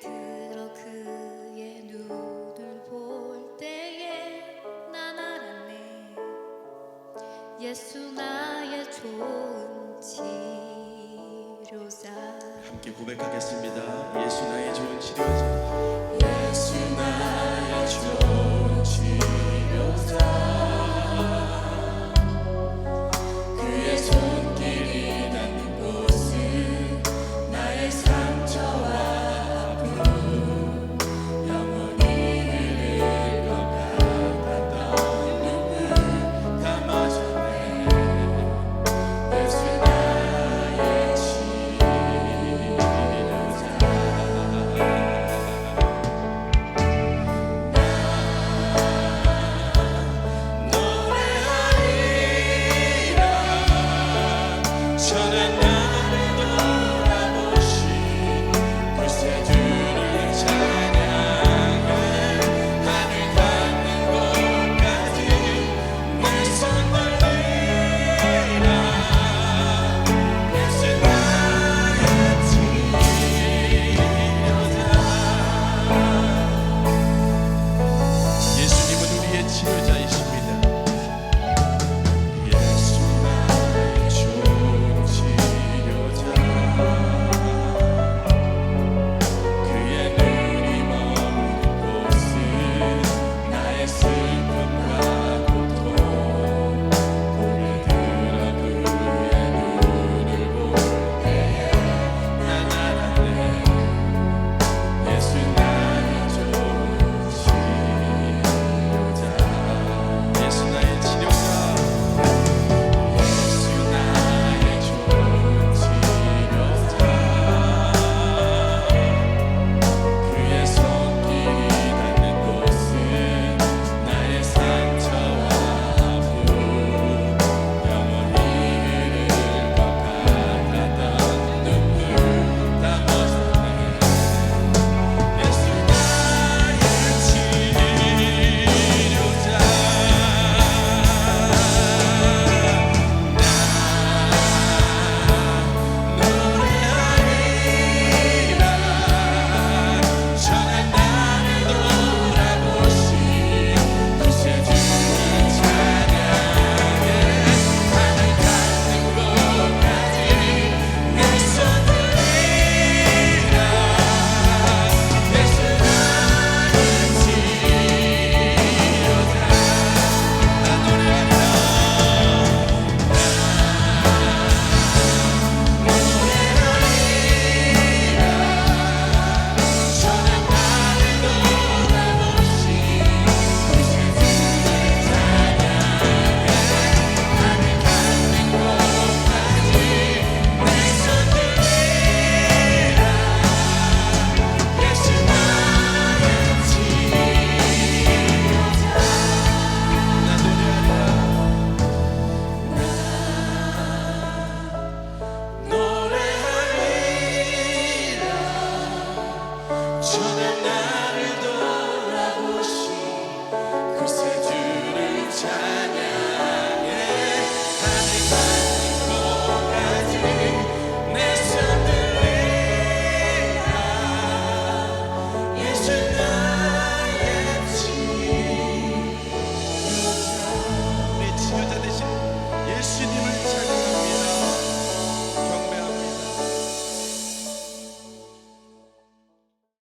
들어 그의 눈을 볼 때에 난 알았네 예수 나의 좋은 치료사 함께 고백하겠습니다. 예수 나의 좋은 치료자.